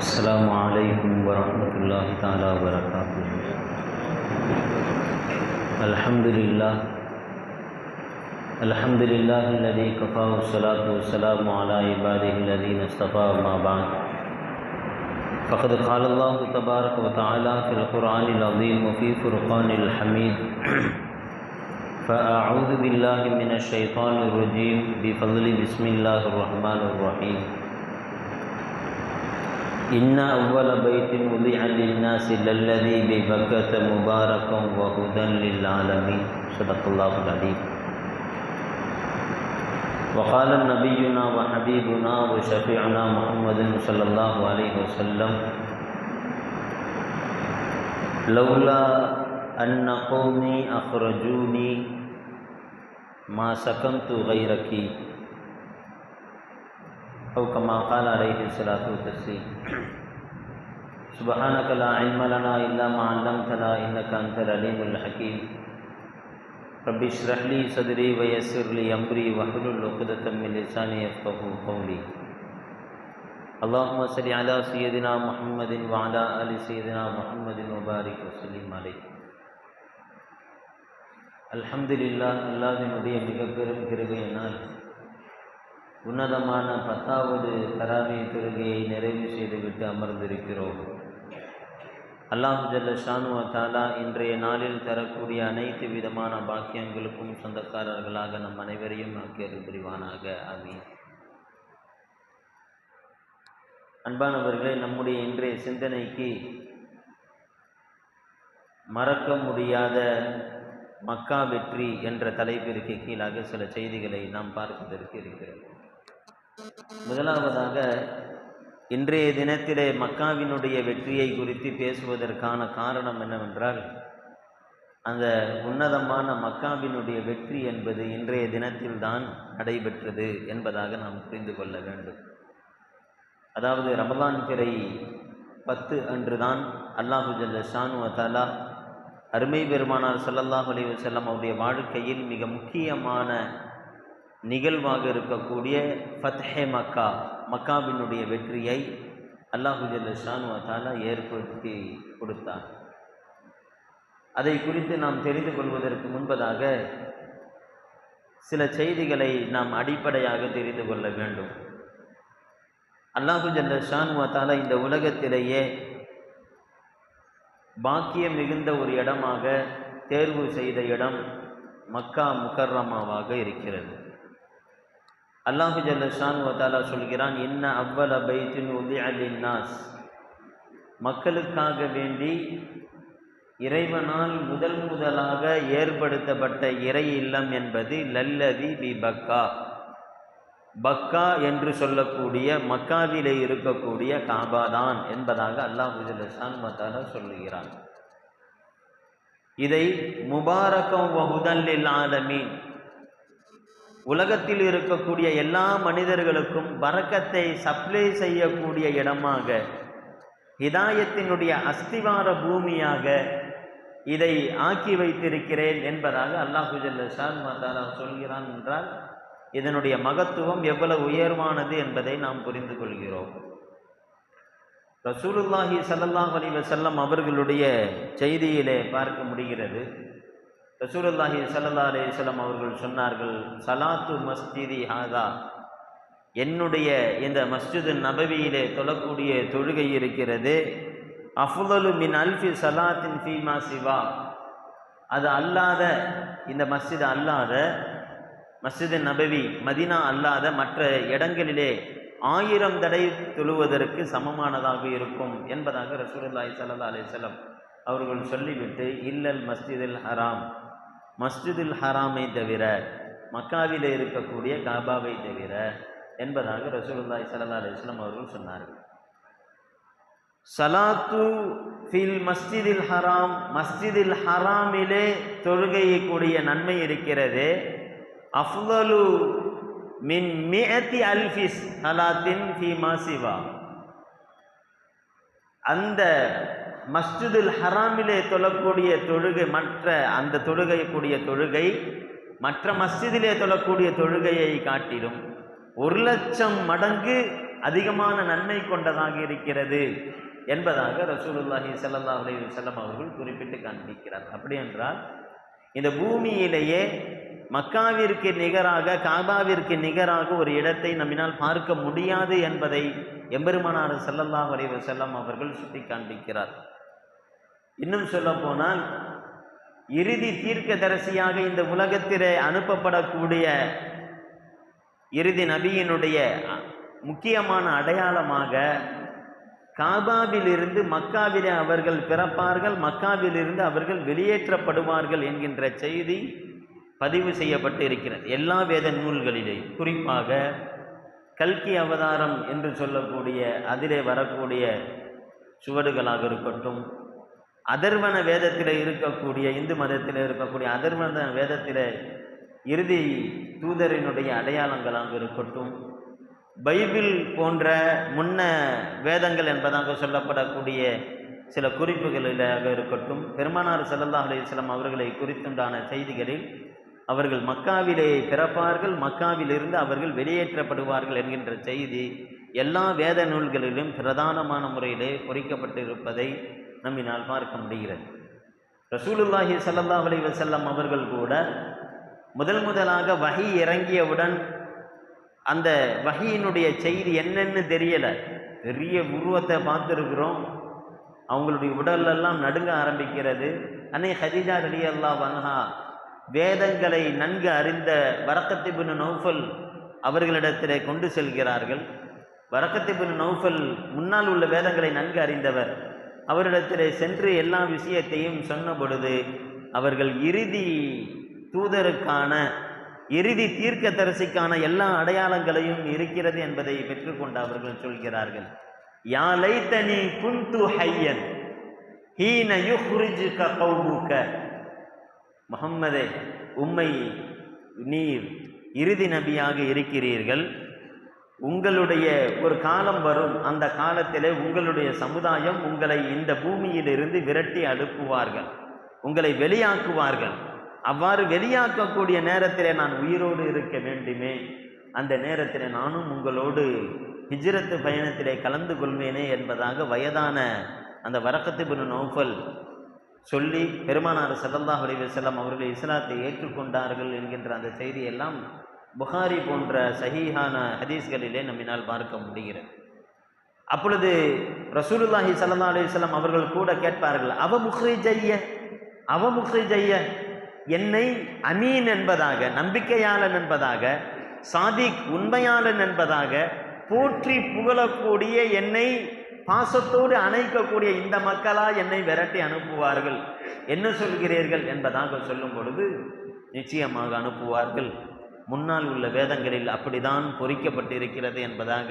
السلام عليكم ورحمة الله تعالى وبركاته الحمد لله الحمد لله الذي كفى والصلاة والسلام على عباده الذين اصطفى ما بعد۔ فقد قال الله تبارك وتعالى في القرآن العظيم وفي فرقان الحميد فأعوذ بالله من الشيطان الرجيم بفضل بسم الله الرحمن الرحيم ان اول بیت وضع للناس للذي ببکۃ مبارکا وهدى للعالمین صدق اللہ العظیم وقال نبینا وحبیبنا وشفیعنا محمد صلی اللہ علیہ وسلم، لولا ان قومی اخرجونی ما سکمت غیرکی أو كما قال عليه الصلاة والتسليم سبحانك لا علم لنا إلا ما علمتنا إنك أنت العليم الحكيم رب اشرح لي صدري ويسر لي أمري واحلل عقدة من لساني يفقهوا قولي اللهم صل على سيدنا محمد وعلى آل سيدنا محمد وبارك وسلم عليه அல்ஹம்துலில்லாஹ் அல்லாஹினுடைய மிக பெரும் கிருபையினால் உன்னதமான பத்தாவது தராவி தொழுகையை நிறைவு செய்துவிட்டு அமர்ந்திருக்கிறோம். அல்லாஹ் ஜல்ல ஷானுவ தாலா இன்றைய நாளில் தரக்கூடிய அனைத்து விதமான பாக்கியங்களுக்கும் சொந்தக்காரர்களாக நம் அனைவரையும் ஆக்கியது புரிவானாக. அமீன் அன்பானவர்களே நம்முடைய இன்றைய சிந்தனைக்கு மறக்க முடியாத மக்கா வெற்றி என்ற தலைப்பிற்கு கீழாக சில செய்திகளை நாம் பார்ப்பதற்கு இருக்கிறது முதலாவதாக இன்றைய தினத்திலே மக்காவினுடைய வெற்றியை குறித்து பேசுவதற்கான காரணம் என்னவென்றால் அந்த உன்னதமான மக்காவினுடைய வெற்றி என்பது இன்றைய தினத்தில்தான் நடைபெற்றது என்பதாக நாம் புரிந்து கொள்ள வேண்டும். அதாவது ரமலான் திரை பத்து அன்றுதான் அல்லாஹு ஜல்ல ஷானு அத்தாலா அருமை பெருமானார் சல்லல்லாஹ் அலி வசல்லம் அவருடைய வாழ்க்கையில் மிக முக்கியமான நிகழ்வாக இருக்கக்கூடிய ஃபத்ஹே மக்கா மக்காவினுடைய வெற்றியை அல்லாஹு ஜல்ல ஏற்படுத்தி கொடுத்தார் அதை குறித்து நாம் தெரிந்து கொள்வதற்கு முன்பதாக சில செய்திகளை நாம் அடிப்படையாக தெரிந்து கொள்ள வேண்டும். அல்லாஹு ஜல்ல தாலா இந்த உலகத்திலேயே பாக்கியம் மிகுந்த ஒரு இடமாக தேர்வு செய்த இடம் மக்கா முக்கர்ரமாவாக இருக்கிறது. அல்லாஹு ஜல்லஷான் வத்தாலா சொல்கிறான் என்ன அவ்வள பைத்தின் உதி அலின்னாஸ் மக்களுக்காக வேண்டி இறைவனால் முதல் முதலாக ஏற்படுத்தப்பட்ட இறை இல்லம் என்பது லல்லதி பி பக்கா. பக்கா என்று சொல்லக்கூடிய மக்காவிலே இருக்கக்கூடிய காபாதான் என்பதாக அல்லாஹு ஜல்லஷான் சொல்லுகிறான் இதை முபாரக்கம் வஹுதல்லில் ஆலமீன். உலகத்தில் இருக்கக்கூடிய எல்லா மனிதர்களுக்கும் பறக்கத்தை சப்ளை செய்யக்கூடிய இடமாக இதாயத்தினுடைய அஸ்திவார பூமியாக இதை ஆக்கி வைத்திருக்கிறேன் என்பதாக அல்லாஹுஜல்ல ஜல்லஷான் மத்தாலா சொல்கிறான் என்றால் இதனுடைய மகத்துவம் எவ்வளவு உயர்வானது என்பதை நாம் புரிந்து கொள்கிறோம். ரசூலுல்லாஹி சல்லாஹ் அலி வசல்லம் அவர்களுடைய செய்தியிலே பார்க்க முடிகிறது. ரசூலுல்லாஹி சல்லா அலிஸ்லம் அவர்கள் சொன்னார்கள் சலாத்து மஸ்ஜிதி ஹாதா. என்னுடைய இந்த மஸ்ஜிது நபவியிலே தொழக்கூடிய தொழுகை இருக்கிறது. அஃபுலு மின் அல்ஃபி சலாத்தின் ஃபீமா சிவா. அது அல்லாத இந்த மஸ்ஜிது அல்லாத மஸ்ஜிது நபவி மதினா அல்லாத மற்ற இடங்களிலே ஆயிரம் தடை தொழுவதற்கு சமமானதாக இருக்கும் என்பதாக ரசூலுல்லாஹி சல்லா அலிசல்லம் அவர்கள் சொல்லிவிட்டு இல்லல் மஸ்ஜிதில் ஹராம். மஸ்ஜிதுல் ஹராமை தவிர மக்காவில் இருக்கக்கூடிய காபாவை தவிர என்பதாக ரசூலுல்லாய் சல்லா அலிஸ்லாம் அவர்கள் சொன்னார்கள். சலாத்து ஃபில் மஸ்ஜிதில் ஹராம் மஸ்ஜிதில் ஹராமிலே தொழுகையக்கூடிய நன்மை இருக்கிறது. அஃலலு மின் மியத்தி அல்ஃபிஸ் சலாத்தின் ஃபி மாசிவா அந்த மஸ்ஜிதுல் ஹராமிலே தொழக்கூடிய தொழுகை மற்ற அந்த தொழுகைக்கூடிய தொழுகை மற்ற மஸ்ஜிதிலே தொழக்கூடிய தொழுகையை காட்டிலும் ஒரு லட்சம் மடங்கு அதிகமான நன்மை கொண்டதாக இருக்கிறது என்பதாக ரசூலுல்லாஹி சல்லா அலி செல்லம் அவர்கள் குறிப்பிட்டு காண்பிக்கிறார். அப்படி என்றால் இந்த பூமியிலேயே மக்காவிற்கு நிகராக காபாவிற்கு நிகராக ஒரு இடத்தை நம்மினால் பார்க்க முடியாது என்பதை எம்பெருமானார் ஸல்லல்லாஹு அலைஹி செல்லம் அவர்கள் சுட்டி காண்பிக்கிறார் இன்னும் சொல்ல போனால் இறுதி தீர்க்கதரிசியாக இந்த உலகத்திலே அனுப்பப்படக்கூடிய இறுதி நபியினுடைய முக்கியமான அடையாளமாக காபாவிலிருந்து மக்காவிலே அவர்கள் பிறப்பார்கள் மக்காவிலிருந்து அவர்கள் வெளியேற்றப்படுவார்கள் என்கின்ற செய்தி பதிவு செய்யப்பட்டு இருக்கிறது. எல்லா வேத நூல்களிலே குறிப்பாக கல்கி அவதாரம் என்று சொல்லக்கூடிய அதிலே வரக்கூடிய சுவடுகளாக இருக்கட்டும் அதர்வன வேதத்தில் இருக்கக்கூடிய இந்து மதத்தில் இருக்கக்கூடிய அதர்வன வேதத்தில் இறுதி தூதரினுடைய அடையாளங்களாக இருக்கட்டும். பைபிள் போன்ற முன்ன வேதங்கள் என்பதாக சொல்லப்படக்கூடிய சில குறிப்புகளிலாக இருக்கட்டும். பெருமானார் ஸல்லல்லாஹு அலிஸ்லாம் அவர்களை குறித்துண்டான செய்திகளில் அவர்கள் மக்காவிலே பிறப்பார்கள் மக்காவிலிருந்து அவர்கள் வெளியேற்றப்படுவார்கள் என்கின்ற செய்தி எல்லா வேத நூல்களிலும் பிரதானமான முறையிலே பொறிக்கப்பட்டிருப்பதை நம்மினால் பார்க்க முடிகிறது. ரசூலுல்லாஹி ஸல்லல்லாஹு அலி வசல்லம் அவர்கள் கூட முதல் முதலாக வகை இறங்கியவுடன் அந்த வகையினுடைய செய்தி என்னன்னு தெரியலை. பெரிய உருவத்தை பார்த்துருக்குறோம். அவங்களுடைய உடலெல்லாம் நடுங்க ஆரம்பிக்கிறது. அன்னை ஹதீஜா ரலி அல்லா வன்ஹா வேதங்களை நன்கு அறிந்த வரக்கத்திபின் நௌஃபல் அவர்களிடத்திலே கொண்டு செல்கிறார்கள். வரக்கத்திபின் நௌஃபல் முன்னால் உள்ள வேதங்களை நன்கு அறிந்தவர். அவரிடத்தில் சென்று எல்லா விஷயத்தையும் சொன்ன பொழுது அவர்கள் இறுதி தூதருக்கான இறுதி தீர்க்கதரிசிக்கான எல்லா அடையாளங்களையும் இருக்கிறது என்பதை பெற்றுக்கொண்டு அவர்கள் சொல்கிறார்கள். யா லைத்தனி குந்து ஹையன் ஹீன யுஹ்ரிஜுக கௌமுக. முகம்மதே உம்மை நீர் இறுதி நபியாக இருக்கிறீர்கள். உங்களுடைய ஒரு காலம் வரும் அந்த காலத்திலே உங்களுடைய சமுதாயம் உங்களை இந்த பூமியிலிருந்து விரட்டி அனுப்புவார்கள் உங்களை வெளியாக்குவார்கள். அவ்வாறு வெளியாக்கக்கூடிய நேரத்தில் நான் உயிரோடு இருக்க வேண்டுமே அந்த நேரத்தில் நானும் உங்களோடு ஹிஜ்ரத்து பயணத்திலே கலந்து கொள்வேனே என்பதாக வயதான அந்த வரக்கத்து பின் நௌஃபல் சொல்லி பெருமானார் ஸல்லல்லாஹு அலைஹி அவர்களை அவர்கள் இஸ்லாத்தை ஏற்றுக்கொண்டார்கள் என்கின்ற அந்த செய்தியெல்லாம் புகாரி போன்ற சஹீஹான ஹதீஸ்களிலே நம்மினால் பார்க்க முடிகிறது. அப்பொழுது ரசூலுல்லாஹி சல்லா அலைஹி அவர்கள் கூட கேட்பார்கள் அவ முஹ்ரிஜைய அவ முஹ்ரிஜைய என்னை அமீன் என்பதாக நம்பிக்கையாளன் என்பதாக சாதிக் உண்மையாளன் என்பதாக போற்றி புகழக்கூடிய என்னை பாசத்தோடு அணைக்கக்கூடிய இந்த மக்களா என்னை விரட்டி அனுப்புவார்கள். என்ன சொல்கிறீர்கள்? என்பதாக சொல்லும் பொழுது நிச்சயமாக அனுப்புவார்கள். முன்னால் உள்ள வேதங்களில் அப்படிதான் பொறிக்கப்பட்டிருக்கிறது என்பதாக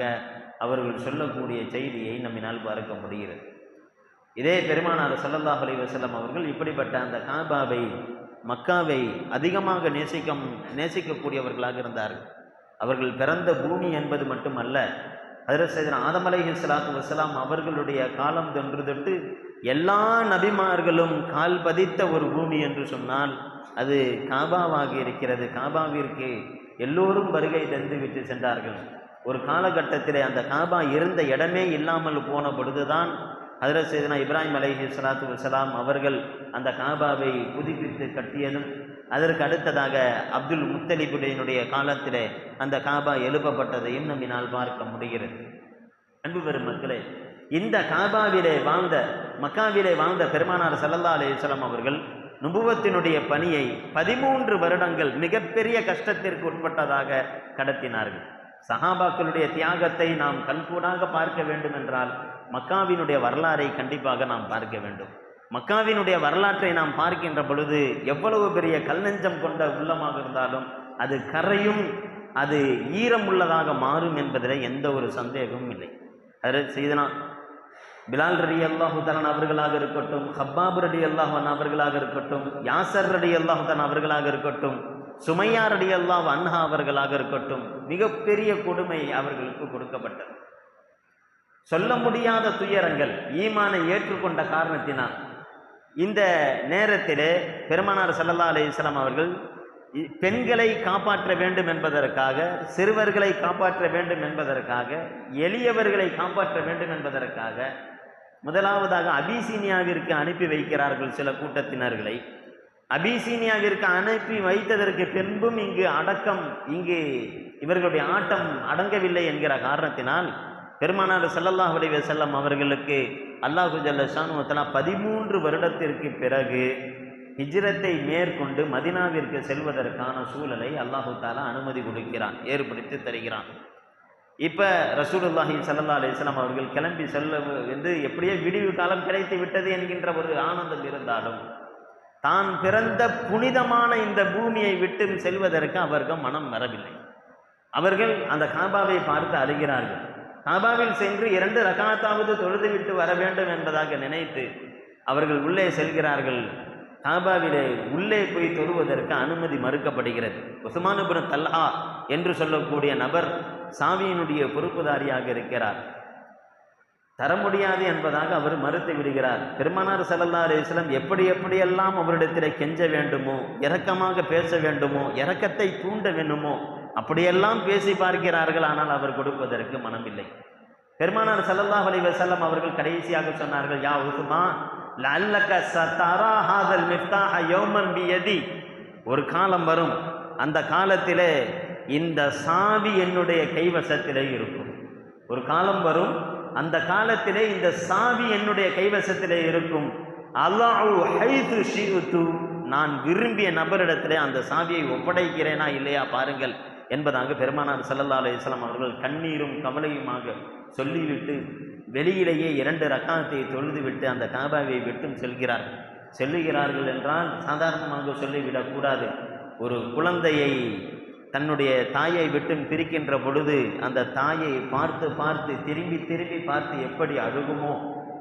அவர்கள் சொல்லக்கூடிய செய்தியை நம்மினால் பார்க்க முடிகிறது. இதே பெருமானார் சல்லல்லாஹ் அலி வசலம் அவர்கள் இப்படிப்பட்ட அந்த காபாவை மக்காவை அதிகமாக நேசிக்கம் நேசிக்கக்கூடியவர்களாக இருந்தார்கள். அவர்கள் பிறந்த பூமி என்பது மட்டுமல்ல ஹதரத் ஆதமலை ஆதம் அலைஹி அவர்களுடைய காலம் தொன்று தொட்டு எல்லா நபிமார்களும் கால் பதித்த ஒரு பூமி என்று சொன்னால் அது காபாவாக இருக்கிறது. காபாவிற்கு எல்லோரும் வருகை தந்து விட்டு சென்றார்கள். ஒரு காலகட்டத்தில் அந்த காபா இருந்த இடமே இல்லாமல் போன பொழுதுதான் ஹதரத் சைதனா இப்ராஹிம் அலஹி சலாத்து வஸலாம் அவர்கள் அந்த காபாவை புதுப்பித்து கட்டியதும் அதற்கு அடுத்ததாக அப்துல் முத்தலிபுடையினுடைய காலத்திலே அந்த காபா எழுப்பப்பட்டதையும் நம்மினால் பார்க்க முடிகிறது. அன்பு பெரும் மக்களே இந்த காபாவிலே வாழ்ந்த மக்காவிலே வாழ்ந்த பெருமானார் சல்லல்லா அலைஹி அவர்கள் நுபுவத்தினுடைய பணியை பதிமூன்று வருடங்கள் மிகப்பெரிய கஷ்டத்திற்கு உட்பட்டதாக கடத்தினார்கள். சஹாபாக்களுடைய தியாகத்தை நாம் கண்கூடாக பார்க்க வேண்டும் என்றால் மக்காவினுடைய வரலாறை கண்டிப்பாக நாம் பார்க்க வேண்டும். மக்காவினுடைய வரலாற்றை நாம் பார்க்கின்ற பொழுது எவ்வளவு பெரிய கல்நெஞ்சம் கொண்ட உள்ளமாக இருந்தாலும் அது கரையும் அது ஈரம் உள்ளதாக மாறும் என்பதில் எந்த ஒரு சந்தேகமும் இல்லை. அது செய்தனா பிலால் ரடி அல்லாஹுதலான் அவர்களாக இருக்கட்டும் ஹப்பாப் ரடி அல்லாஹன் அவர்களாக இருக்கட்டும் யாசர் ரடி அல்லாஹுதன் அவர்களாக இருக்கட்டும் சுமையா ரடி அல்லாஹ் அன்ஹா அவர்களாக இருக்கட்டும் மிகப்பெரிய கொடுமை அவர்களுக்கு கொடுக்கப்பட்டது. சொல்ல முடியாத துயரங்கள் ஈமானை ஏற்றுக்கொண்ட காரணத்தினால். இந்த நேரத்திலே பெருமானார் சல்லல்லா அலிஸ்லாம் அவர்கள் இ- பெண்களை காப்பாற்ற வேண்டும் என்பதற்காக சிறுவர்களை காப்பாற்ற வேண்டும் என்பதற்காக எளியவர்களை காப்பாற்ற வேண்டும் என்பதற்காக முதலாவதாக அபிசீனியாவிற்கு அனுப்பி வைக்கிறார்கள் சில கூட்டத்தினர்களை. அபிசீனியாவிற்கு அனுப்பி வைத்ததற்கு பின்பும் இங்கு அடக்கம் இங்கு இவர்களுடைய ஆட்டம் அடங்கவில்லை என்கிற காரணத்தினால் பெருமானார் ஸல்லல்லாஹு உடைய செல்லம் அவர்களுக்கு அல்லாஹு ஜல்ல பதிமூன்று வருடத்திற்கு பிறகு ஹிஜ்ரத்தை மேற்கொண்டு மதினாவிற்கு செல்வதற்கான சூழலை அல்லாஹு தாலா அனுமதி கொடுக்கிறான் ஏற்படுத்தி தருகிறான். இப்போ ரசூலுல்லாஹி சல்லா அலிஸ்லாம் அவர்கள் கிளம்பி செல்ல வந்து எப்படியோ விடிவு காலம் கிடைத்து விட்டது என்கின்ற ஒரு ஆனந்தம் இருந்தாலும் தான் பிறந்த புனிதமான இந்த பூமியை விட்டு செல்வதற்கு அவர்கள் மனம் வரவில்லை. அவர்கள் அந்த காபாவை பார்த்து அழுகிறார்கள். காபாவில் சென்று இரண்டு ரகாத்தாவது தொழுதுவிட்டு வர வேண்டும் என்பதாக நினைத்து அவர்கள் உள்ளே செல்கிறார்கள். காபாவிலே உள்ளே போய் தொழுவதற்கு அனுமதி மறுக்கப்படுகிறது. உசுமானுபுரம் தல்ஹா என்று சொல்லக்கூடிய நபர் சாமியினுடைய பொறுப்புதாரியாக இருக்கிறார். தர முடியாது என்பதாக அவர் மறுத்து விடுகிறார். பெருமானார் ஸல்லல்லாஹு அலிஸ்லம் எப்படி எப்படியெல்லாம் அவரிடத்தில் கெஞ்ச வேண்டுமோ இரக்கமாக பேச வேண்டுமோ இரக்கத்தை தூண்ட வேண்டுமோ அப்படியெல்லாம் பேசி பார்க்கிறார்கள். ஆனால் அவர் கொடுப்பதற்கு மனமில்லை. பெருமானார் ஸல்லல்லாஹு அலி வசல்லம் அவர்கள் கடைசியாக சொன்னார்கள் யா உசுமா லல்லக்க சத்தாரா ஹாதல் மிஃப்தாஹ யோமன் பியதி. ஒரு காலம் வரும். அந்த காலத்திலே இந்த சாவி என்னுடைய கைவசத்திலே இருக்கும். ஒரு காலம் வரும். அந்த காலத்திலே இந்த சாவி என்னுடைய கைவசத்திலே இருக்கும். அல்லாஹு ஹைது ஷியுத்து நான் விரும்பிய நபரிடத்திலே அந்த சாவியை ஒப்படைக்கிறேனா இல்லையா பாருங்கள். என்பதாக பெருமானார் சல்லல்லா அலைஹி அவர்கள் கண்ணீரும் கவலையுமாக சொல்லிவிட்டு வெளியிலேயே இரண்டு ரக்காத்தை தொழுதுவிட்டு அந்த காபாவை விட்டும் செல்கிறார்கள். செல்லுகிறார்கள் என்றால் சாதாரணமாக சொல்லிவிடக்கூடாது ஒரு குழந்தையை தன்னுடைய தாயை விட்டும் பிரிக்கின்ற பொழுது அந்த தாயை பார்த்து பார்த்து திரும்பி திரும்பி பார்த்து எப்படி அழுகுமோ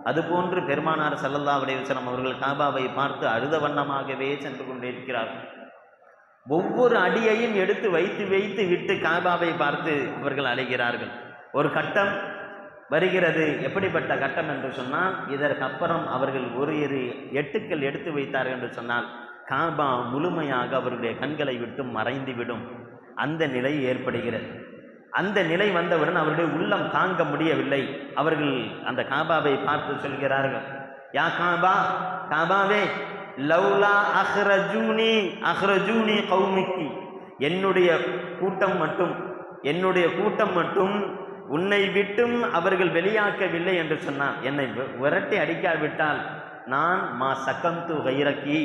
அதுபோன்று பெருமானார் சல்லல்லா அலைஹி அவர்கள் காபாவை பார்த்து அழுத வண்ணமாகவே சென்று கொண்டிருக்கிறார்கள். ஒவ்வொரு அடியையும் எடுத்து வைத்து வைத்து விட்டு காபாவை பார்த்து அவர்கள் அழைகிறார்கள் ஒரு கட்டம் வருகிறது. எப்படிப்பட்ட கட்டம் என்று சொன்னால் இதற்கு அப்புறம் அவர்கள் ஒரு இரு எட்டுக்கள் எடுத்து வைத்தார்கள் என்று சொன்னால் காபா முழுமையாக அவருடைய கண்களை விட்டு மறைந்துவிடும். அந்த நிலை ஏற்படுகிறது. அந்த நிலை வந்தவுடன் அவருடைய உள்ளம் தாங்க முடியவில்லை. அவர்கள் அந்த காபாவை பார்த்து சொல்கிறார்கள் யா காபா காபாவே லவ்லா அஹ்ரஜூனி அஹ்ரஜூனி கௌமிக்கு. என்னுடைய கூட்டம் மட்டும் என்னுடைய கூட்டம் மட்டும் உன்னை விட்டும் அவர்கள் வெளியாக்கவில்லை என்று சொன்னான். என்னை விரட்டி அடிக்காவிட்டால் நான் மா சக்கந்து கைரக்கி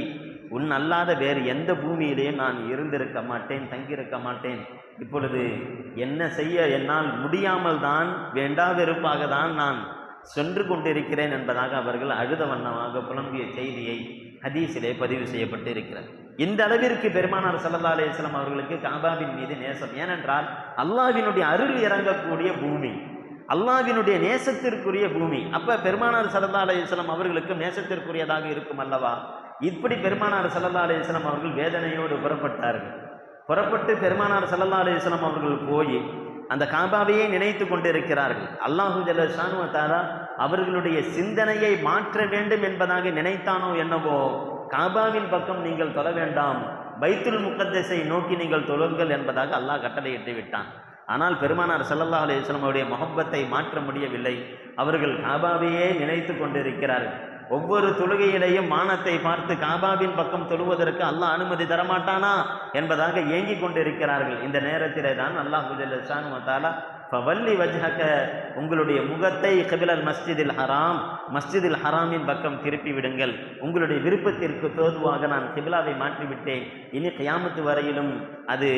உன் அல்லாத வேறு எந்த பூமியிலேயும் நான் இருந்திருக்க மாட்டேன் தங்கியிருக்க மாட்டேன். இப்பொழுது என்ன செய்ய என்னால் முடியாமல் தான் வேண்டா வெறுப்பாக தான் நான் சென்று கொண்டிருக்கிறேன் என்பதாக அவர்கள் அழுத வண்ணமாக புலம்பிய செய்தியை ஹதீஸிலே பதிவு செய்யப்பட்டு இருக்கிறது. இந்த அளவிற்கு பெருமானார் சல்லா அலைஹி அவர்களுக்கு காபாவின் மீது நேசம். ஏனென்றால் அல்லாவினுடைய அருள் இறங்கக்கூடிய பூமி அல்லாவினுடைய நேசத்திற்குரிய பூமி. அப்ப பெருமானார் சல்லா அலைஹி அவர்களுக்கும் நேசத்திற்குரியதாக இருக்கும் அல்லவா? இப்படி பெருமானார் சல்லா அலைஹி அவர்கள் வேதனையோடு புறப்பட்டார்கள். புறப்பட்டு பெருமானார் சல்லா அலைஹி அவர்கள் போய் அந்த காபாவையே நினைத்து கொண்டிருக்கிறார்கள். அல்லாஹு ஜல்ல தாரா அவர்களுடைய சிந்தனையை மாற்ற வேண்டும் என்பதாக நினைத்தானோ என்னவோ காபாவின் பக்கம் நீங்கள் தொழ வேண்டாம் பைத்துல் முகத்தஸை நோக்கி நீங்கள் தொழுங்கள் என்பதாக அல்லாஹ் கட்டளையிட்டு விட்டான். ஆனால் பெருமானார் சல்லல்லா அலைஹி அவருடைய முகப்பத்தை மாற்ற முடியவில்லை. அவர்கள் காபாவையே நினைத்து கொண்டிருக்கிறார்கள். ஒவ்வொரு தொழுகையிலேயும் மானத்தை பார்த்து காபாவின் பக்கம் தொழுவதற்கு அல்லாஹ் அனுமதி தரமாட்டானா என்பதாக ஏங்கிக் கொண்டிருக்கிறார்கள். இந்த நேரத்திலே தான் அல்லாஹ் தாலா ஃபவல்லி வஜ்ஹக உங்களுடைய முகத்தை கபிலல் மஸ்ஜிதில் ஹராம் மஸ்ஜிதில் ஹராமின் பக்கம் திருப்பி விடுங்கள் உங்களுடைய விருப்பத்திற்கு தோதுவாக நான் கிபிலாவை மாற்றிவிட்டேன். இனி கியாமத்து வரையிலும் அது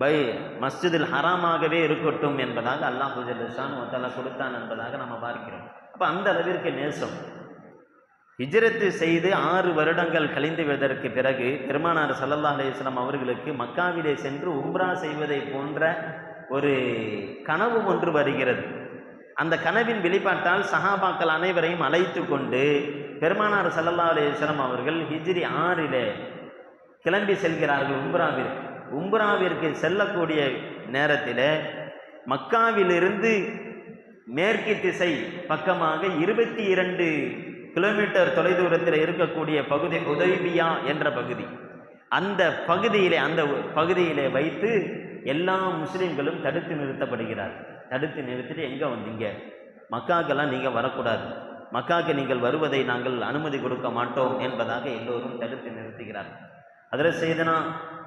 பை மஸ்ஜிதில் ஹராமாகவே இருக்கட்டும் என்பதாக அல்லாஹ் ஷானு வத்தாலா கொடுத்தான் என்பதாக நம்ம பார்க்கிறோம். அப்போ அந்த அளவிற்கு நேசம். ஹிஜரத்து செய்து ஆறு வருடங்கள் கழிந்துவிட்டதற்கு பிறகு பெருமானார் சல்லல்லா அலையம் அவர்களுக்கு மக்காவிலே சென்று உம்ரா செய்வதை போன்ற ஒரு கனவு ஒன்று வருகிறது. அந்த கனவின் வெளிப்பாட்டால் சஹாபாக்கள் அனைவரையும் அழைத்து கொண்டு பெருமானார் சல்லல்லா அலையம் அவர்கள் ஹிஜ்ரி ஆறிலே கிளம்பி செல்கிறார்கள் உம்ராவிற்கு. உம்ராவிற்கு செல்லக்கூடிய நேரத்தில் மக்காவிலிருந்து மேற்கு திசை பக்கமாக இருபத்தி இரண்டு கிலோமீட்டர் தொலைதூரத்தில் இருக்கக்கூடிய பகுதி உதவிபியா என்ற பகுதி. அந்த பகுதியிலே அந்த பகுதியிலே வைத்து எல்லா முஸ்லீம்களும் தடுத்து நிறுத்தப்படுகிறார். தடுத்து நிறுத்திட்டு எங்கே வந்தீங்க? மக்காக்கெல்லாம் நீங்கள் வரக்கூடாது. மக்காக்கு நீங்கள் வருவதை நாங்கள் அனுமதி கொடுக்க மாட்டோம் என்பதாக எல்லோரும் தடுத்து நிறுத்துகிறார். அதில் செய்தனா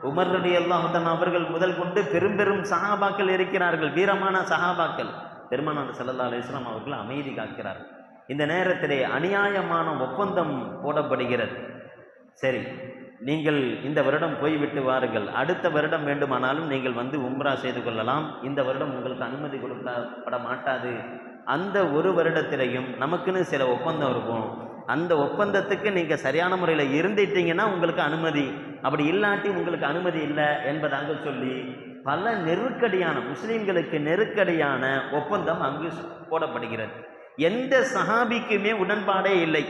உமர் ரடி அல்லாஹன் அவர்கள் முதல் கொண்டு பெரும் பெரும் சஹாபாக்கள் இருக்கிறார்கள். வீரமான சஹாபாக்கள். பெருமானார் சல்லா அலிஸ்லாம் அவர்கள் அமைதி காக்கிறார். இந்த நேரத்திலே அநியாயமான ஒப்பந்தம் போடப்படுகிறது. சரி நீங்கள் இந்த வருடம் போய்விட்டு வாருங்கள். அடுத்த வருடம் வேண்டுமானாலும் நீங்கள் வந்து உம்ரா செய்து கொள்ளலாம். இந்த வருடம் உங்களுக்கு அனுமதி கொடுக்கப்பட மாட்டாது. அந்த ஒரு வருடத்திலையும் நமக்குன்னு சில ஒப்பந்தம் இருக்கும். அந்த ஒப்பந்தத்துக்கு நீங்கள் சரியான முறையில் இருந்துட்டீங்கன்னா உங்களுக்கு அனுமதி. அப்படி இல்லாட்டி உங்களுக்கு அனுமதி இல்லை என்பதாக சொல்லி பல நெருக்கடியான முஸ்லீம்களுக்கு நெருக்கடியான ஒப்பந்தம் அங்கு போடப்படுகிறது. எந்த சஹாபிக்குமே உடன்பாடே இல்லை.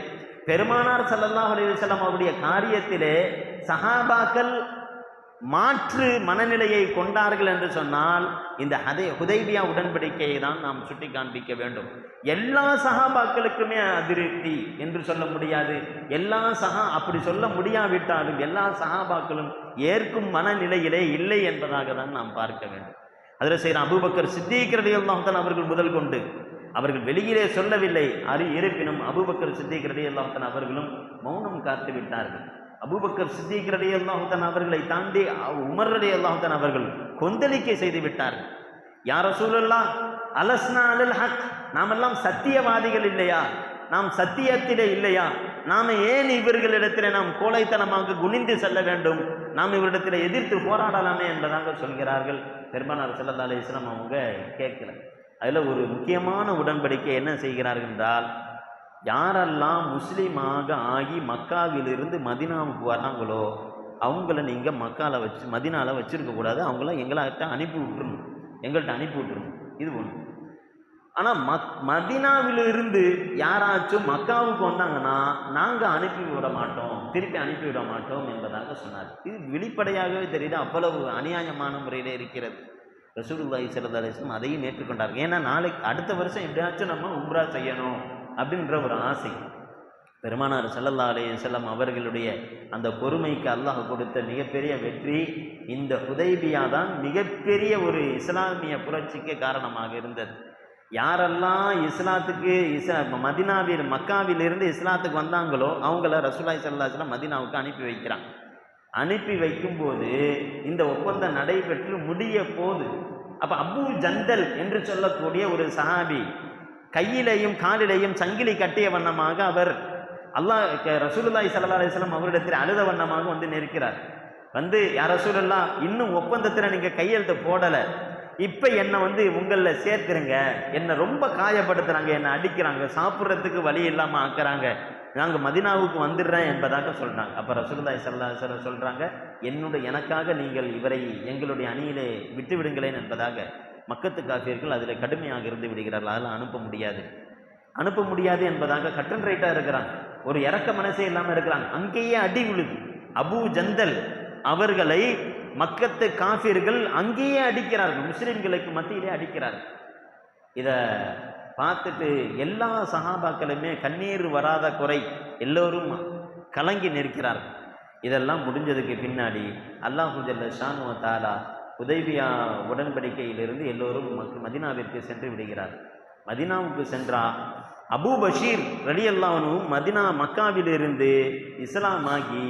பெருமானார் சல்லல்லா அலைஹி அவருடைய காரியத்திலே சஹாபாக்கள் மாற்று மனநிலையை கொண்டார்கள் என்று சொன்னால் இந்த ஹதை ஹுதைபியா உடன்படிக்கையை தான் நாம் சுட்டி காண்பிக்க வேண்டும். எல்லா சகாபாக்களுக்குமே அதிருப்தி என்று சொல்ல முடியாது. எல்லா சகா அப்படி சொல்ல முடியாவிட்டாலும் எல்லா சகாபாக்களும் ஏற்கும் மனநிலையிலே இல்லை என்பதாக தான் நாம் பார்க்க வேண்டும். அதில் செய்கிற அபூபக்கர் சித்திக்கிறது தான் அவர்கள் முதல் கொண்டு அவர்கள் வெளியிலே சொல்லவில்லை. அறி இருப்பினும் அபூபக்கர் சித்திக் ரடி அல்லாஹன் அவர்களும் மௌனம் காத்து விட்டார்கள். அபூபக்கர் சித்திக் ரடி அல்லாஹன் அவர்களை தாண்டி உமர் ரடி அல்லாஹன் அவர்கள் கொந்தளிக்கை செய்து விட்டார்கள். யார சூழல்லாம் அலஸ்னா அலல் ஹக் நாமெல்லாம் சத்தியவாதிகள் இல்லையா? நாம் சத்தியத்திலே இல்லையா? நாம் ஏன் இவர்களிடத்திலே நாம் கோழைத்தனமாக குனிந்து செல்ல வேண்டும்? நாம் இவரிடத்தில் எதிர்த்து போராடலாமே என்பதாக சொல்கிறார்கள். பெருமானார் செல்லல்லா அலிஸ்லாம் அவங்க கேட்கல அதில் ஒரு முக்கியமான உடன்படிக்கை என்ன செய்கிறார்கள் என்றால் யாரெல்லாம் முஸ்லீமாக ஆகி மக்காவிலிருந்து மதினாவுக்கு வராங்களோ அவங்கள நீங்கள் மக்கால வச்சு மதினாவில் வச்சுருக்க கூடாது. அவங்கள எங்களாட்ட அனுப்பி விட்டுருணும் எங்கள்கிட்ட அனுப்பி விட்டுருணும் இது ஒன்று ஆனால் மக் மதினாவிலிருந்து யாராச்சும் மக்காவுக்கு வந்தாங்கன்னா நாங்கள் அனுப்பி விட மாட்டோம். திருப்பி அனுப்பி விட மாட்டோம் என்பதாக சொன்னார் இது வெளிப்படையாகவே தெரியுது. அவ்வளவு அநியாயமான முறையில் இருக்கிறது. ரசூலுல்லாஹி ஸல்லல்லாஹு அலைஹி அதையும் ஏற்றுக்கொண்டார் ஏன்னா நாளைக்கு அடுத்த வருஷம் எப்படியாச்சும் நம்ம உம்ரா செய்யணும் அப்படின்ற ஒரு ஆசை. பெருமானார் சல்லல்லா அலைஹி அவர்களுடைய அந்த பொறுமைக்கு அல்லாஹ் கொடுத்த மிகப்பெரிய வெற்றி இந்த ஹுதைபியா தான் மிகப்பெரிய ஒரு இஸ்லாமிய புரட்சிக்கு காரணமாக இருந்தது. யாரெல்லாம் இஸ்லாத்துக்கு இஸ்லா மதினாவில் மக்காவிலிருந்து இஸ்லாத்துக்கு வந்தாங்களோ அவங்கள ரசூலாய் சல்லாஹ் மதினாவுக்கு அனுப்பி வைக்கிறான். அனுப்பி வைக்கும்போது இந்த ஒப்பந்தம் நடைபெற்று முடிய போது அப்போ அபு ஜந்தல் என்று சொல்லக்கூடிய ஒரு சஹாபி கையிலையும் காலிலையும் சங்கிலி கட்டிய வண்ணமாக அவர் அல்லாஹ் ரசூலுல்லாய் சல்லா அலிஸ்லாம் அவரிடத்தில் அழுத வண்ணமாக வந்து நிற்கிறார். வந்து யார் ரசூலுல்லா இன்னும் ஒப்பந்தத்தில் நீங்கள் கையெழுத்து போடலை. இப்போ என்னை வந்து உங்களில் சேர்த்துருங்க. என்னை ரொம்ப காயப்படுத்துகிறாங்க என்னை அடிக்கிறாங்க. சாப்பிட்றதுக்கு வழி இல்லாமல் ஆக்குறாங்க. நாங்கள் மதினாவுக்கு வந்துடுறேன் என்பதாக சொல்கிறாங்க அப்போ ரசூலுல்லாஹி சல்லா அலைஹி சொல்கிறாங்க என்னுடைய எனக்காக நீங்கள் இவரை எங்களுடைய அணியிலே விட்டு விடுங்களேன் என்பதாக மக்கத்து காஃபியர்கள் அதில் கடுமையாக இருந்து விடுகிறார்கள். அதில் அனுப்ப முடியாது. அனுப்ப முடியாது என்பதாக கட்டன் ரைட்டாக இருக்கிறாங்க. ஒரு இறக்க மனசே இல்லாமல் இருக்கிறாங்க. அங்கேயே அடி விழுது. அபு ஜந்தல் அவர்களை மக்கத்து காஃபியர்கள் அங்கேயே அடிக்கிறார்கள். முஸ்லிம்களுக்கு மத்தியிலே அடிக்கிறார்கள். இதை பார்த்துட்டு எல்லா சகாபாக்களுமே கண்ணீர் வராத குறை எல்லோரும் கலங்கி நிற்கிறார்கள். இதெல்லாம் முடிஞ்சதுக்கு பின்னாடி அல்லாஹு ஜல்ல ஷானுவ தாலா உதவியா உடன்படிக்கையிலிருந்து எல்லோரும் மக் மதினாவிற்கு சென்று விடுகிறார். மதினாவுக்கு சென்றா அபூ பஷீர் ரலி அல்லாவனும் மதினா மக்காவிலிருந்து இஸ்லாமாகி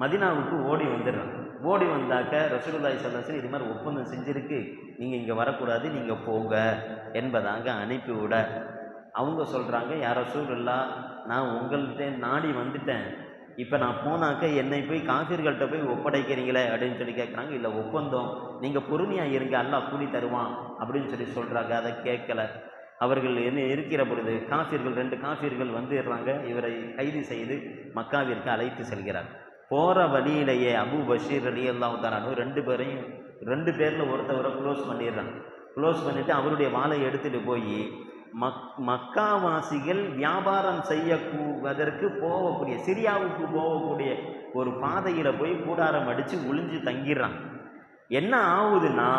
மதினாவுக்கு ஓடி வந்துடுறான் ஓடி வந்தாக்க ரசகுல்லாய் சல்லாசன் இது மாதிரி ஒப்பந்தம் செஞ்சுருக்கு. நீங்கள் இங்கே வரக்கூடாது நீங்கள் போங்க என்பதாக அனுப்பிவிட அவங்க சொல்கிறாங்க யாரோ சூழல்லா நான் உங்கள்கிட்ட நாடி வந்துட்டேன். இப்போ நான் போனாக்க என்னை போய் காஃபிர்கள்ட்ட போய் ஒப்படைக்கிறீங்களே அப்படின்னு சொல்லி கேட்குறாங்க இல்லை ஒப்பந்தம். நீங்கள் பொறுமையாக இருங்க. அல்லா கூலி தருவான் அப்படின்னு சொல்லி சொல்கிறாங்க அதை கேட்கல அவர்கள் என்ன இருக்கிற பொழுது காஃபிர்கள் ரெண்டு காஃபிர்கள் வந்துடுறாங்க. இவரை கைது செய்து மக்காவிற்கு அழைத்து செல்கிறார் போகிற வழியிலேயே அபு பஷீர் அலி அல்லாஹ் தாரானு ரெண்டு பேரையும் ரெண்டு பேரில் ஒருத்தவரை க்ளோஸ் பண்ணிடுறான். க்ளோஸ் பண்ணிவிட்டு அவருடைய வாளை எடுத்துகிட்டு போய் மக் மக்காவாசிகள் வியாபாரம் செய்யக்கூவதற்கு போகக்கூடிய சிரியாவுக்கு போகக்கூடிய ஒரு பாதையில் போய் கூடாரம் அடித்து ஒளிஞ்சு தங்கிடுறான். என்ன ஆகுதுன்னா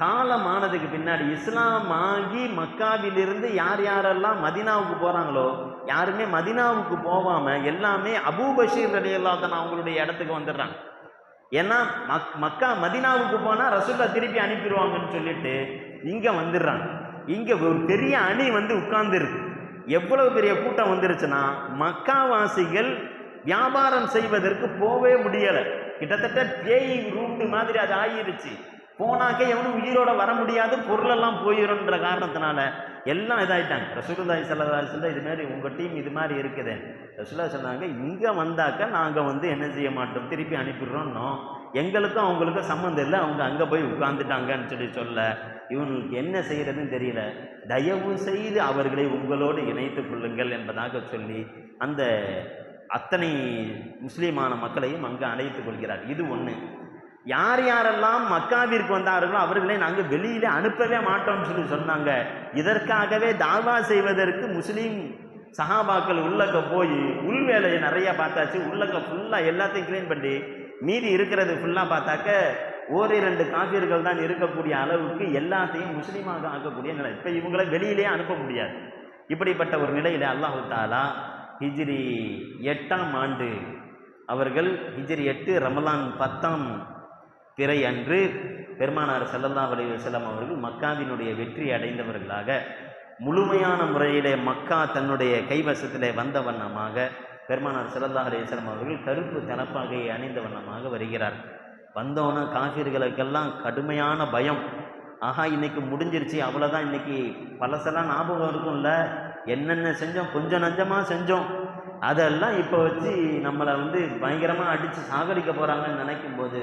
காலம் ஆனதுக்கு பின்னாடி இஸ்லாம் ஆகி மக்காவிலிருந்து யார் யாரெல்லாம் மதினாவுக்கு போகிறாங்களோ யாருமே மதினாவுக்கு போகாமல் எல்லாமே அபூபஷீர் ரலியல்லாஹன் அவங்களுடைய இடத்துக்கு வந்துடுறாங்க. ஏன்னா மக் மக்கா மதினாவுக்கு போனால் ரசுல்லா திருப்பி அனுப்பிடுவாங்கன்னு சொல்லிட்டு இங்கே வந்துடுறாங்க. இங்கே ஒரு பெரிய அணி வந்து உட்கார்ந்துருக்கு. எவ்வளவு பெரிய கூட்டம் வந்துருச்சுன்னா மக்காவாசிகள் வியாபாரம் செய்வதற்கு போவே முடியலை. கிட்டத்தட்ட பேய் ரூண்டு மாதிரி அது ஆகிருச்சு போனாக்கே எவனும் உயிரோட வர முடியாது பொருளெல்லாம் போயிடும்ன்ற காரணத்தினால எல்லாம் இதாகிட்டாங்க ரசூலுல்லாஹி ஸல்லல்லாஹு அலைஹி இது மாதிரி உங்கள் டீம் இது மாதிரி இருக்குது. ரசூலா சொன்னாங்க இங்கே வந்தாக்க நாங்கள் வந்து என்ன செய்ய மாட்டோம்? திருப்பி அனுப்பிடுறோம்னோ எங்களுக்கும் அவங்களுக்கும் சம்மந்தம் இல்லை அவங்க அங்கே போய் உட்காந்துட்டாங்கன்னு சொல்லி சொல்ல. இவங்களுக்கு என்ன செய்கிறதுன்னு தெரியல. தயவு செய்து அவர்களை உங்களோடு இணைத்துக் கொள்ளுங்கள் என்பதாக சொல்லி அந்த அத்தனை முஸ்லீமான மக்களையும் அங்கே அழைத்து கொள்கிறார். இது ஒன்று யார் யாரெல்லாம் மக்காவிற்கு வந்தார்களோ அவர்களை நாங்கள் வெளியில் அனுப்பவே மாட்டோம்னு சொல்லி சொன்னாங்க. இதற்காகவே தாவா செய்வதற்கு முஸ்லீம் சஹாபாக்கள் உள்ளக்க போய் உள் வேலையை நிறைய பார்த்தாச்சு. உள்ளக்க ஃபுல்லாக எல்லாத்தையும் க்ளீன் பண்ணி மீதி இருக்கிறது ஃபுல்லாக பார்த்தாக்க ஓரிரண்டு காபியர்கள் தான் இருக்கக்கூடிய அளவுக்கு எல்லாத்தையும் முஸ்லீமாக ஆக்கக்கூடிய நிலை. இப்போ இவங்களை வெளியிலே அனுப்ப முடியாது. இப்படிப்பட்ட ஒரு நிலையில் அல்லாஹு தாலா ஹிஜ்ரி எட்டாம் ஆண்டு அவர்கள் ஹிஜ்ரி எட்டு ரமலான் பத்தாம் பிறை அன்று பெருமானார் செல்லல்லா வலிவு செல்லம் அவர்கள் மக்காவினுடைய வெற்றி அடைந்தவர்களாக முழுமையான முறையிலே மக்கா தன்னுடைய கைவசத்திலே வந்த வண்ணமாக பெருமானார் செல்லல்லா அலைஹி அவர்கள் கருப்பு தலப்பாகையை அணிந்த வண்ணமாக வருகிறார். வந்தோன்னே காஃபிர்களுக்கெல்லாம் கடுமையான பயம். ஆஹா இன்னைக்கு முடிஞ்சிருச்சு அவ்வளோதான் இன்னைக்கு பழசெல்லாம் ஞாபகம் இருக்கும்ல என்னென்ன செஞ்சோம் கொஞ்சம் நஞ்சமாக செஞ்சோம். அதெல்லாம் இப்போ வச்சு நம்மளை வந்து பயங்கரமாக அடித்து சாகடிக்க போகிறாங்கன்னு நினைக்கும் போது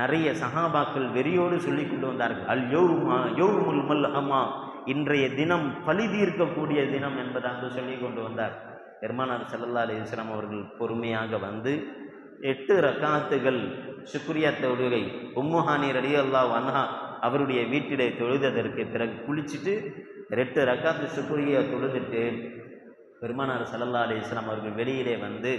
நிறைய சஹாபாக்கள் வெறியோடு சொல்லி கொண்டு வந்தார்கள். அல் யோருமா யோருமுல் மல் ஹமா இன்றைய தினம் பழி தீர்க்கக்கூடிய தினம் என்பதாக சொல்லி கொண்டு வந்தார். பெருமானார் ஸல்லல்லாஹு அலிஸ்லாம் அவர்கள் பொறுமையாக வந்து எட்டு ரக்காத்துகள் சுக்ரியா தொழுகை உம்முஹானி ரடி அல்லா வன்ஹா அவருடைய வீட்டிலே தொழுததற்கு பிறகு குளிச்சுட்டு ரெட்டு ரக்காத்து சுக்ரியா தொழுதுட்டு பெருமானார் ஸல்லல்லாஹு அலைஹி அவர்கள் வெளியிலே வந்து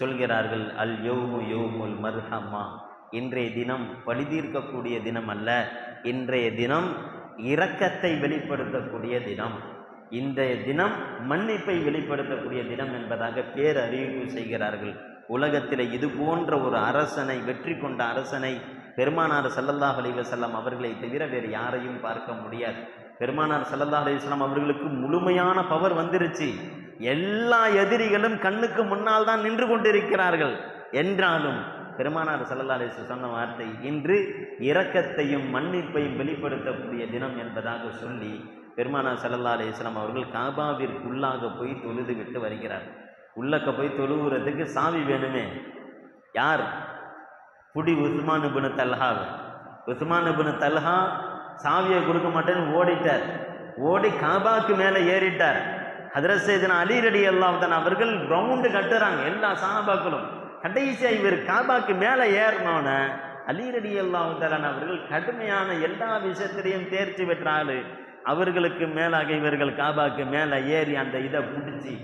சொல்கிறார்கள் அல் யோமு யோமுல் மர்ஹம்மா இன்றைய தினம் பழிதீர்க்கக்கூடிய தினம் அல்ல. இன்றைய தினம் இரக்கத்தை வெளிப்படுத்தக்கூடிய தினம். இந்த தினம் மன்னிப்பை வெளிப்படுத்தக்கூடிய தினம் என்பதாக பேரறிவிப்பு செய்கிறார்கள். உலகத்தில் இது போன்ற ஒரு அரசனை வெற்றி கொண்ட அரசனை பெருமானார் ஸல்லல்லாஹு அலிவசல்லாம் அவர்களை தவிர வேறு யாரையும் பார்க்க முடியாது. பெருமானார் சல்லல்லா அலிவசல்லாம் அவர்களுக்கு முழுமையான பவர் வந்துருச்சு. எல்லா எதிரிகளும் கண்ணுக்கு முன்னால் தான் நின்று கொண்டிருக்கிறார்கள். என்றாலும் பெருமானார் ஸல்லல்லாஹு அலைஹி சொன்ன வார்த்தை இன்று இரக்கத்தையும் மன்னிப்பையும் வெளிப்படுத்தக்கூடிய தினம் என்பதாக சொல்லி பெருமானார் ஸல்லல்லாஹு அலைஹி அவர்கள் அவர்கள் காபாவிற்குள்ளாக போய் தொழுது விட்டு வருகிறார். உள்ளக்க போய் தொழுகிறதுக்கு சாவி வேணுமே? யார்? புடி உஸ்மான் இப்னு தல்ஹாவை உஸ்மான் இப்னு தல்ஹா சாவியை கொடுக்க மாட்டேன்னு ஓடிட்டார். ஓடி காபாக்கு மேலே ஏறிட்டார். ஹதரத் அலிரடி அலி அல்லாஹ் அவர்கள் ரவுண்டு கட்டுறாங்க. எல்லா சாபாக்களும் கடைசியாக இவர் காபாக்கு மேலே ஏறினோன்னே அலீரடி ரடி அவர்கள் கடுமையான எல்லா விஷயத்திலையும் தேர்ச்சி பெற்றாலு அவர்களுக்கு மேலாக இவர்கள் காபாக்கு மேலே ஏறி அந்த இதை பிடிச்சி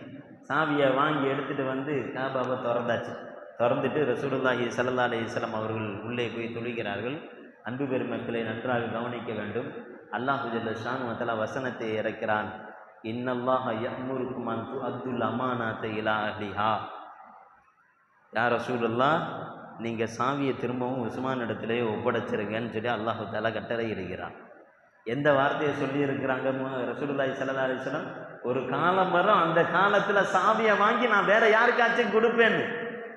சாவியை வாங்கி எடுத்துட்டு வந்து காபாவை திறந்தாச்சு. திறந்துட்டு ரசூலுல்லாஹி சல்லா அலைஹி அவர்கள் உள்ளே போய் தொழுகிறார்கள். அன்பு பெருமக்களை நன்றாக கவனிக்க வேண்டும். அல்லாஹு ஜல்ல ஷான் மத்தலா வசனத்தை இறக்கிறான். இன்னல்லாஹ யஅமுருக்கும் அப்துல் துஅத்துல் அமானாத்த இலா அலிஹா யார் ரசூலெல்லாம் நீங்கள் சாவியை திரும்பவும் உஸ்மான் இடத்துலேயே ஒப்படைச்சிருங்கன்னு சொல்லி அல்லாஹு தாலா கட்டளை இடுகிறான் எந்த வார்த்தையை சொல்லியிருக்கிறாங்க மு- ரசூலுல்லாஹி ஸல்லல்லாஹு ஒரு காலம் வரும் அந்த காலத்தில் சாவியை வாங்கி நான் வேற யாருக்காச்சும் கொடுப்பேன்னு.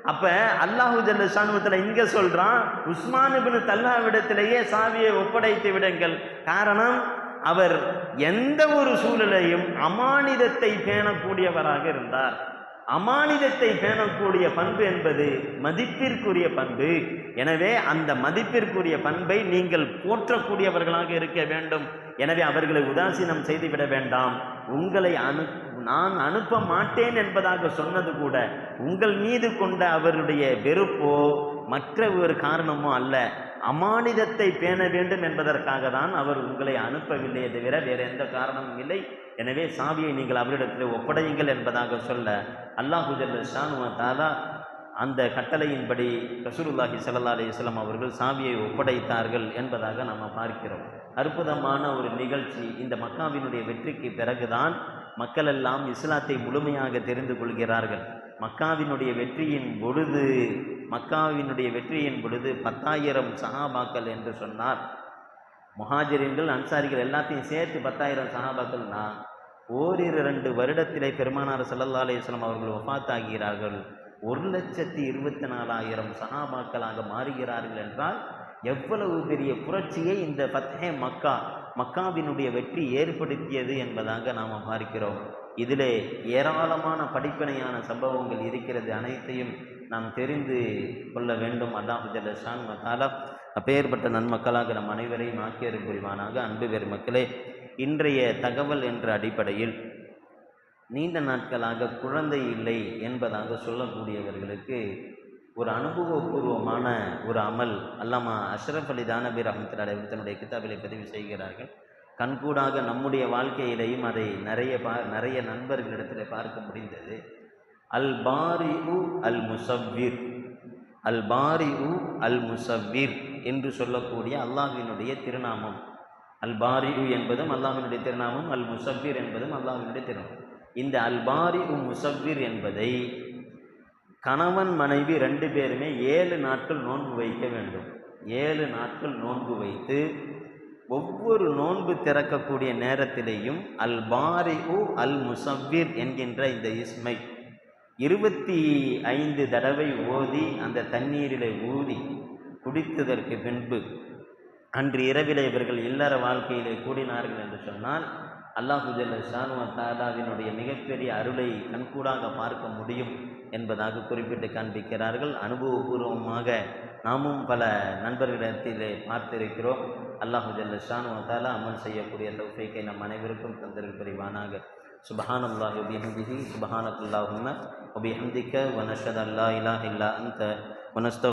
அப்போ அல்லாஹு ஜல்ல இங்கே சொல்கிறான் உஸ்மான் தல்லாவிடத்திலேயே சாவியை ஒப்படைத்து விடுங்கள். காரணம் அவர் எந்த ஒரு சூழலையும் அமானிதத்தை பேணக்கூடியவராக இருந்தார். அமானிதத்தை பேணக்கூடிய பண்பு என்பது மதிப்பிற்குரிய பண்பு. எனவே அந்த மதிப்பிற்குரிய பண்பை நீங்கள் போற்றக்கூடியவர்களாக இருக்க வேண்டும். எனவே அவர்களை உதாசீனம் செய்துவிட வேண்டாம். உங்களை அனு நான் அனுப்ப மாட்டேன் என்பதாக சொன்னது கூட உங்கள் மீது கொண்ட அவருடைய வெறுப்போ மற்ற ஒரு காரணமோ அல்ல. அமானிதத்தை பேண வேண்டும் என்பதற்காக தான் அவர் உங்களை அனுப்பவில்லையே தவிர வேறு எந்த காரணமும் இல்லை. எனவே சாவியை நீங்கள் அவரிடத்தில் ஒப்படையுங்கள் என்பதாக சொல்ல அல்லாஹு ஜல்ல ஷானுவ தாலா அந்த கட்டளையின்படி ரசூலுல்லாஹி சல்லா அலைஹி அவர்கள் சாவியை ஒப்படைத்தார்கள் என்பதாக நாம் பார்க்கிறோம். அற்புதமான ஒரு நிகழ்ச்சி. இந்த மக்காவினுடைய வெற்றிக்கு பிறகுதான் மக்கள் எல்லாம் இஸ்லாத்தை முழுமையாக தெரிந்து கொள்கிறார்கள். மக்காவினுடைய வெற்றியின் பொழுது மக்காவினுடைய வெற்றியின் பொழுது பத்தாயிரம் சஹாபாக்கள் என்று சொன்னார். முஹாஜிரின்கள் அன்சாரிகள் எல்லாத்தையும் சேர்த்து பத்தாயிரம் சஹாபாக்கள்னா ஓரிரு ரெண்டு வருடத்திலே பெருமானார் சல்லல்லா அலைஹி அவர்கள் வஃபாத்தாகிறார்கள் ஒரு லட்சத்தி இருபத்தி நாலாயிரம் சஹாபாக்களாக மாறுகிறார்கள் என்றால் எவ்வளவு பெரிய புரட்சியை இந்த பத்தே மக்கா மக்காவினுடைய வெற்றி ஏற்படுத்தியது என்பதாக நாம் பார்க்கிறோம். இதிலே ஏராளமான படிப்பினையான சம்பவங்கள் இருக்கிறது அனைத்தையும் நாம் தெரிந்து கொள்ள வேண்டும். அல்லாஹு ஜல்ல மத்தாலா அப்பேற்பட்ட நன்மக்களாக நம் அனைவரையும் ஆக்கியரு புரிவானாக அன்பு பெருமக்களே இன்றைய தகவல் என்ற அடிப்படையில் நீண்ட நாட்களாக குழந்தை இல்லை என்பதாக சொல்லக்கூடியவர்களுக்கு ஒரு அனுபவபூர்வமான ஒரு அமல் அல்லாமா அஷ்ரஃப் அலி தானபீர் ரஹமத்துல்லாஹி தன்னுடைய கித்தாபிலை பதிவு செய்கிறார்கள். கண்கூடாக நம்முடைய வாழ்க்கையிலேயும் அதை நிறைய பா நிறைய நண்பர்களிடத்தில் பார்க்க முடிந்தது. அல் பாரி அல் முசவ்விர் அல் பாரி அல் முசவ்விர் என்று சொல்லக்கூடிய அல்லாஹினுடைய திருநாமம். அல் பாரி என்பதும் அல்லாஹினுடைய திருநாமம் அல் முசவ்விர் என்பதும் அல்லாஹினுடைய திருநாமம். இந்த அல் பாரி முசவ்விர் என்பதை கணவன் மனைவி ரெண்டு பேருமே ஏழு நாட்கள் நோன்பு வைக்க வேண்டும். ஏழு நாட்கள் நோன்பு வைத்து ஒவ்வொரு நோன்பு திறக்கக்கூடிய நேரத்திலேயும் அல் பாரி அல் முசவ்விர் என்கின்ற இந்த இஸ்மை இருபத்தி ஐந்து தடவை ஓதி அந்த தண்ணீரிலே ஊதி குடித்ததற்கு பின்பு அன்று இரவில் இவர்கள் இல்லற வாழ்க்கையிலே கூடினார்கள் என்று சொன்னால் அல்லாஹுஜல்ல ஷானுவ தாலாவினுடைய மிகப்பெரிய அருளை கண்கூடாக பார்க்க முடியும் என்பதாக குறிப்பிட்டு காண்பிக்கிறார்கள். அனுபவபூர்வமாக நாமும் பல நண்பர்களிடத்திலே பார்த்திருக்கிறோம். அல்லாஹுஜல்ல ஷானுவ தாலா அமல் செய்யக்கூடிய தௌஃபீக்கை நம் அனைவருக்கும் தந்தர்கள் سبحان الله وبحمده سبحانك اللهم وبحمدك ونشهد ان لا اله الا انت ونستغفرك